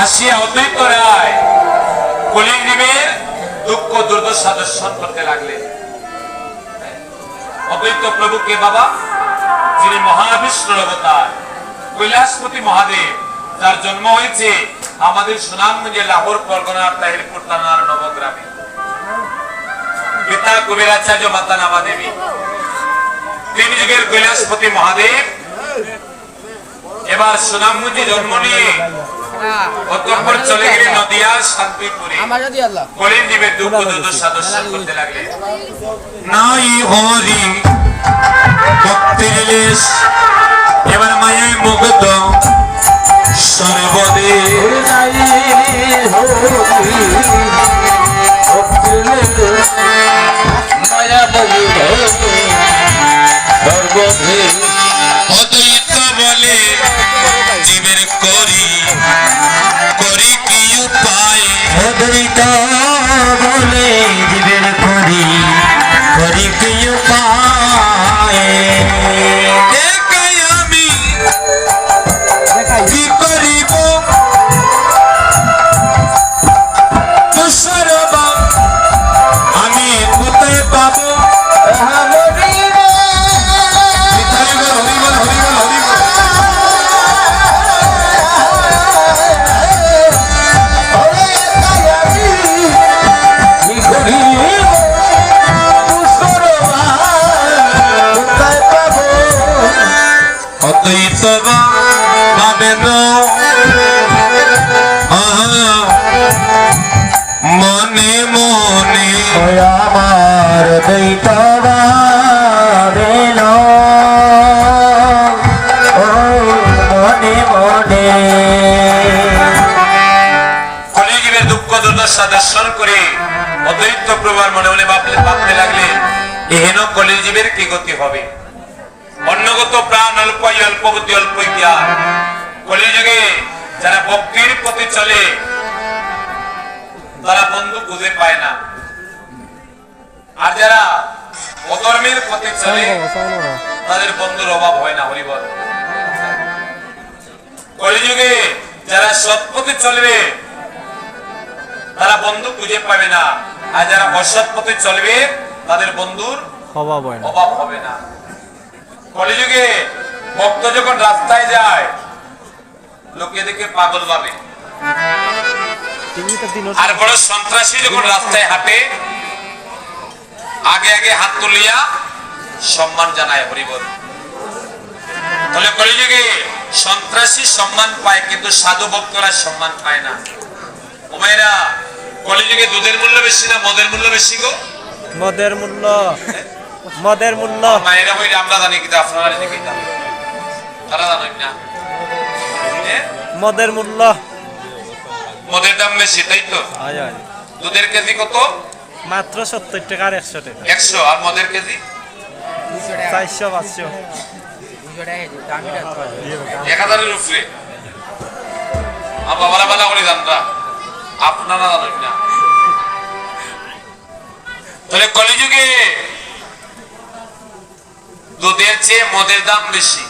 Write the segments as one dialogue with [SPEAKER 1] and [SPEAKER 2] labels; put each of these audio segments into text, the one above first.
[SPEAKER 1] আসিয়া অদ্বৈত রায় কলিগ্রীবের দুঃখ, দুর্দশা দর্শন করতে লাগলেন অদ্বৈত প্রভুকে বাবা, যিনি মহাবিষ্ণুর অবতার কৈলাসপতি মহাদেব, যার জন্ম হয়েছে আমাদের সুনামগঞ্জে লাহোর পরগনার তাহিরপুর থানার নবগ্রামে। পিতা কবিরাচার্য মাতা নামা দেবী, তিন যুগের কৈলাসপতি মহাদেব, এবার সুনামগঞ্জে জন্ম নিয়ে অতঃপর চলে গেলেন নদিয়া শান্তিপুরে কলির জীবের দুঃখ দুর্দশা দর্শন করতে লাগলেন নাই হরি ভক্তির লেশ এবার মায়ায় মুগ্ধ সর্বদে অদ্বৈত বলে জীবের করি।
[SPEAKER 2] অদ্বৈত
[SPEAKER 1] মনে।
[SPEAKER 2] আমার
[SPEAKER 1] দুর্দশা দর্শন করে অদ্বৈত প্রভার মনে মনে ভাবলে ভাবতে লাগলে এহেন কলিজীবের কি গতি হবে? অন্যগত প্রাণ অল্প অল্প বুদ্ধি অল্প জ্ঞান। কলিযুগে যারা ভক্তির পথে চলে তারা বন্ধু খুঁজে পায় না। আর যারা অধর্মের পথে চলে তাদের বন্ধুর অভাব হয় না হরিবল কলিযুগে যারা সৎ পথে চলবে তারা বন্ধু খুঁজে পাবে না। আর যারা অসৎ পথে চলবে তাদের বন্ধুর
[SPEAKER 3] অভাব হয় না।
[SPEAKER 1] অভাব হবে না। কলিযুগে ভক্ত যখন রাস্তায় যায় লোকে দেখে পাগল ভাবে।
[SPEAKER 3] দিন
[SPEAKER 1] আর বড় সন্ত্রাসী যখন রাস্তায় হাঁটে আগে আগে হাত তুলিয়া সম্মান জানায় হরিবল তাহলে কলিযুগে সন্ত্রাসী সম্মান পায় কিন্তু সাধু ভক্তরা সম্মান পায় না। ওমাইরা কলিযুগে দুধের মূল্য বেশি না মদের মূল্য বেশি গো?
[SPEAKER 3] মদের মূল্য মদের মূল্য।
[SPEAKER 1] মায়েরা হইলে আমরা জানি কিন্তু আপনারা জানি কি জানেন তারা জানেন না।
[SPEAKER 3] মদের মূল্য।
[SPEAKER 1] মদের দাম বেশি তাই তো? দুধের কেজি কত?
[SPEAKER 3] মাত্র সত্তর টাকা আর একশো টাকা।
[SPEAKER 1] একশো আর মদের কেজি?
[SPEAKER 3] চারশো পাঁচশো।
[SPEAKER 1] এক হাজারের উপরে। আবার বালা বালা করে জানরা আপনারা জানেন না। তাহলে কলিযুগে দুধের চেয়ে মদের দাম বেশি।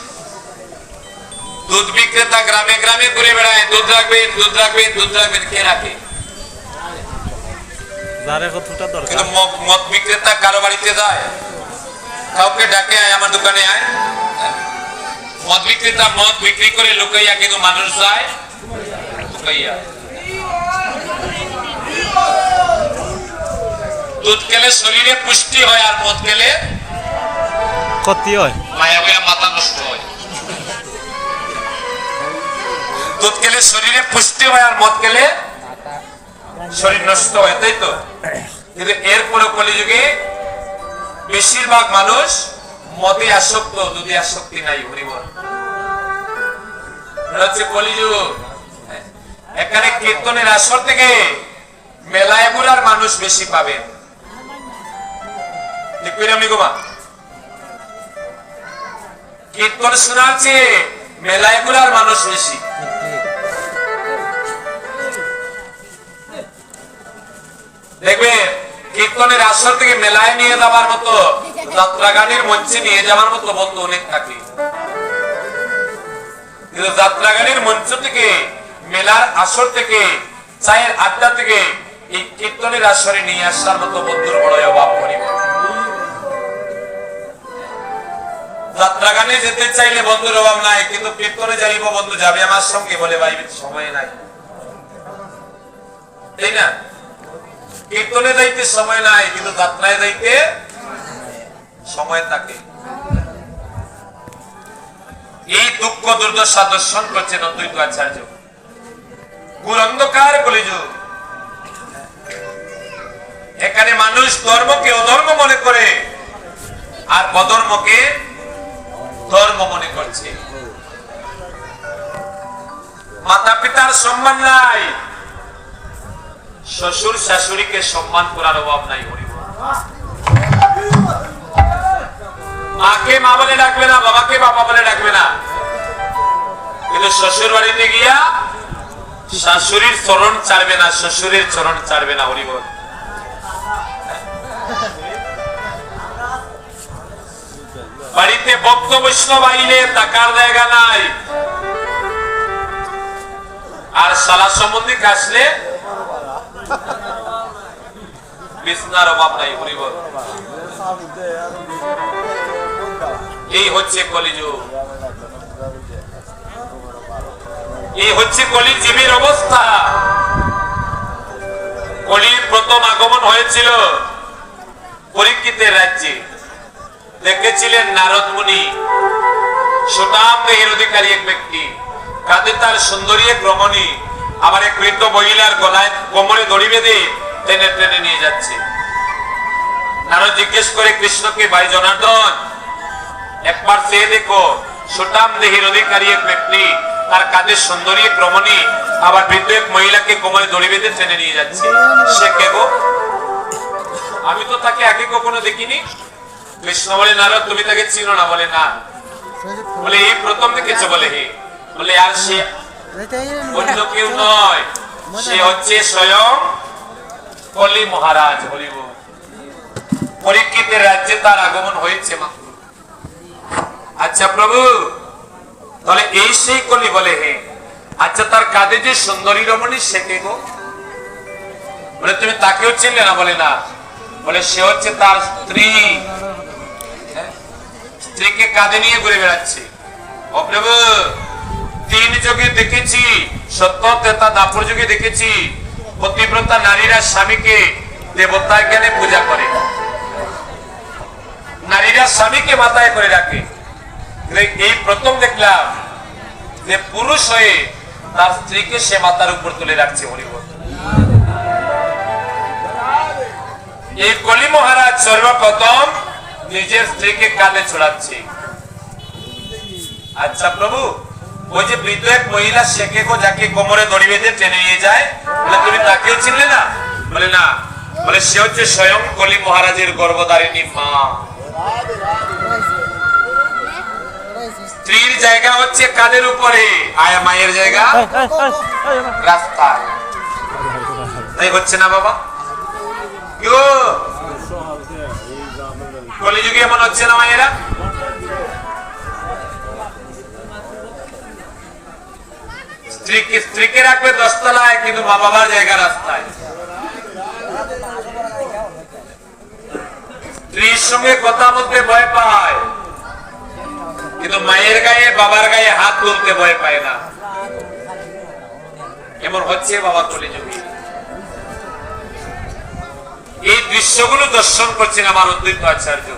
[SPEAKER 1] দুধ বিক্রেতা গ্রামে গ্রামে ঘুরে বেড়ায়। দুধ রাখবেন দুধ রাখবেন দুধ রাখবেন কে রাখে? কিন্তু মদ বিক্রেতা কারও বাড়িতে যায় কাউকে ডাকে আয় আমার দোকানে আয়। মদ বিক্রেতা মদ বিক্রি করে লুকাইয়া কিন্তু মানুষ যায় লুকাইয়া। দুধ খেলে শরীরে পুষ্টি হয় আর মদ খেলে
[SPEAKER 3] ক্ষতি হয়।
[SPEAKER 1] মায়া মাথা নষ্ট হয়। দুধ খেলে শরীরে পুষ্টি হয় আর মদ খেলে শরীর নষ্ট হয়, তাই তো? কিন্তু এরপরে কলিযুগে বেশিরভাগ মানুষ মদে আসক্ত, দুধে আসক্তি নাই, হরিবল। হচ্ছে কলিযুগ। এখানে কীর্তনের আসর থেকে মেলায় ঘুরার মানুষ বেশি পাবে। ঠিক কইরাম কীর্তন শোনার চেয়ে মেলায় ঘুরার মানুষ বেশি। দেখবে কীর্তনের আসর থেকে মেলায় নিয়ে যাবার মতো যাত্রা গানের মঞ্চে নিয়ে যাওয়ার মতো বন্ধু অনেক থাকে। কিন্তু যাত্রা গানের মঞ্চ থেকে, মেলার আসর থেকে, চায়ের আড্ডা থেকে, এই কীর্তনের আসরে নিয়ে আসার মতো বন্ধুর বড় অভাব করিব যাত্রা গানে যেতে চাইলে বন্ধুর অভাব নাই, কিন্তু কীর্তনে যাইব বন্ধু যাবে, আমার সঙ্গে বলে ভাই, সময় নাই। তাই না? কীর্তনে যাইতে সময় নাই, কিন্তু যাত্রায় যাইতে সময় থাকে। এই দুঃখ দুর্দশা দর্শন করছেন অদ্বৈত আচার্য। গুর অন্ধকার কলিযুগ এখানে মানুষ ধর্মকে অধর্ম মনে করে, আর অধর্মকে ধর্ম মনে করছে। মাতা পিতার সম্মান নাই। শ্বশুর শাশুড়িকে সম্মান করার অভাব নাই, হরিব। মাকে মা বলে ডাকবে না, বাবাকে বাবা বলে ডাকবে না। কিন্তু শ্বশুর বাড়িতে গিয়া শাশুড়ির চরণ চাড়বে না, শ্বশুরের চরণ চাড়বে না হরিবল বাড়িতে ভক্ত বৈষ্ণব আইলে টাকার জায়গা নাই। আর সালা সম্বন্ধে আসলে বিছনার অভাব নাই হরিবল এই হচ্ছে কলিযুগ। এই হচ্ছে কলি জীবের অবস্থা। কলির প্রথম আগমন হয়েছিল পরীক্ষিতের রাজ্যে। দেখেছিলেন নারদ মুনি সুনাম অধিকারী এক ব্যক্তি। কাঁধে তার সুন্দরী এক রমণী। আবার এক বৃদ্ধ মহিলার গলায় কোমরে দড়ি বেঁধে টেনে টেনে নিয়ে যাচ্ছে। নারদ জিজ্ঞেস করে কৃষ্ণকে ভাই জনার্দন? একবার চেয়ে দেখো সুটাম দেহের অধিকারী এক ব্যক্তি, তার কাজের সুন্দরী এক রমণী, আবার বৃদ্ধ এক মহিলাকে কোমরে দড়ি বেঁধে টেনে নিয়ে যাচ্ছে। সে কে গো? আমি তো তাকে আগে কখনো দেখিনি। কৃষ্ণ বলে, নারদ, তুমি তাকে চিনো না। বলে না। বলে, এই প্রথম দেখেছ? বলে, হে। বলে, আর সে অন্য কেউ নয়, সে হচ্ছে স্বয়ং কলি মহারাজ, হরিব। পরীক্ষিতের রাজ্যে তার আগমন হয়েছে আচ্ছা প্রভু, তাহলে এই সেই কলি বলে হে। আচ্ছা তার কাঁধে যে সুন্দরী রমণী, সে কে গো? বলে, তুমি তাকেও চিনলে না? বলে না। বলে, সে হচ্ছে তার স্ত্রী। হ্যাঁ? স্ত্রীকে কাঁধে নিয়ে ঘুরে বেড়াচ্ছে। ও প্রভু তিন যুগে দেখেছি সত্য তেতা দাপর যুগে দেখেছি। পতিব্রতা নারীরা স্বামীকে দেবতার জ্ঞানে পূজা করে। নারীরা স্বামীকে মাথায় করে রাখে। এই প্রথম দেখলাম যে পুরুষ হয়ে তার স্ত্রীকে সে মাথার উপর তুলে রাখছে হরিবল এই কলি মহারাজ সর্বপ্রথম নিজের স্ত্রীকে কাঁধে ছড়াচ্ছে। আচ্ছা প্রভু ওই যে বৃদ্ধ এক মহিলা শেখে গো যাকে কোমরে দড়ি বেঁধে টেনে নিয়ে যায়? তুমি তাকেও চিনলে না? বলে না। বলে, সে হচ্ছে স্বয়ং কলি মহারাজের গর্ভধারিণী মা। স্ত্রীর জায়গা হচ্ছে কাদের উপরে? আয়া মায়ের জায়গা? রাস্তায়। তাই হচ্ছে না বাবা? কলিযুগে এমন হচ্ছে না মায়েরা? স্ত্রীকে স্ত্রীকে রাখবে দশতলায়, কিন্তু মা বাবার জায়গা রাস্তায়। স্ত্রীর সঙ্গে কথা বলতে ভয় পায়। কিন্তু মায়ের গায়ে, বাবার গায়ে হাত তুলতে ভয় পায় না। এমন হচ্ছে বাবা কলিযুগে। এই দৃশ্যগুলো দর্শন করছেন আমার অদ্বৈত আচার্য।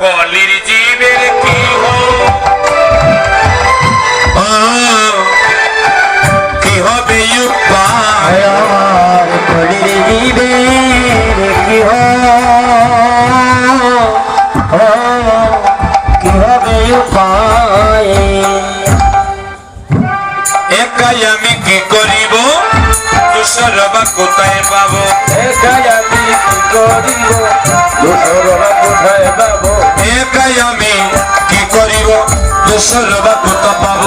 [SPEAKER 1] কলির জীবের কি
[SPEAKER 2] কি হবে উপায় কলির জীবের কি কি হবে উপায়
[SPEAKER 1] একাই আমি কি করিব? তুষার বা কোথায় পাবো?
[SPEAKER 2] একাই আমি কি করিব? দোসররা কোথায় পাবো?
[SPEAKER 1] একাই আমি কি করিব? তুষার বা পাব।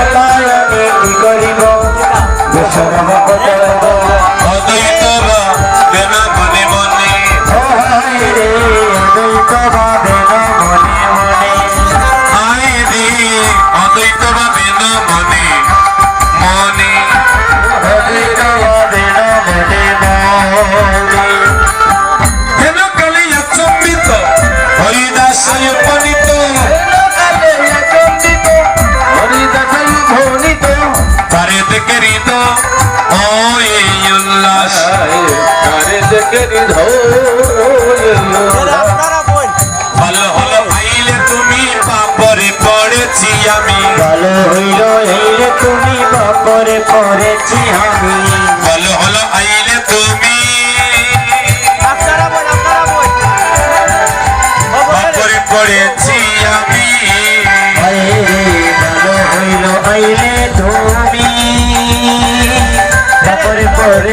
[SPEAKER 2] একাই আমি কি করিব? দোসররা কোথায় পাবো।
[SPEAKER 1] তো
[SPEAKER 3] ওই উল্লাস
[SPEAKER 1] ভালো হলো হইলে তুমি পাপরে পড়েছি আমি।
[SPEAKER 2] ভালো হইল হইলে তুমি পাপরে পড়েছি আমি।
[SPEAKER 1] ভালো হলো আইলে তুমি পড়েছি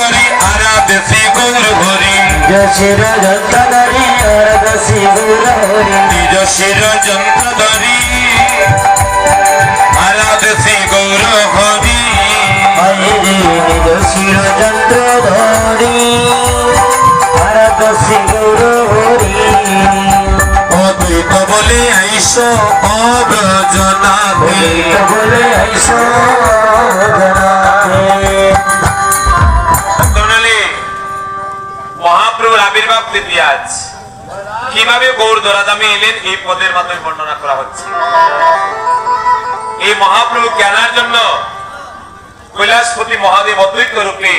[SPEAKER 1] যন্ত্র ধরি আরাধে শ্রী গৌর হরি
[SPEAKER 2] যশির যন্ত্রী অরদসি গুরহরি
[SPEAKER 1] নিজ শির যন্ত্র ধরি আরাধে শ্রী গৌর হরি
[SPEAKER 2] আইরে যশির যন্ত্র ধরি অরদসি গুরহরি
[SPEAKER 1] অদ্বৈত বলে আইস অব্রজনাভে
[SPEAKER 2] বলে আইসো জনাতে
[SPEAKER 1] আবির্ভাব আজ কীভাবে গৌর দরাদামে এলেন, এই পদের মাধ্যমে বর্ণনা করা হচ্ছে। এই মহাপ্রভু কেনার জন্য কৈলাসপতি মহাদেব অদ্বৈত রূপে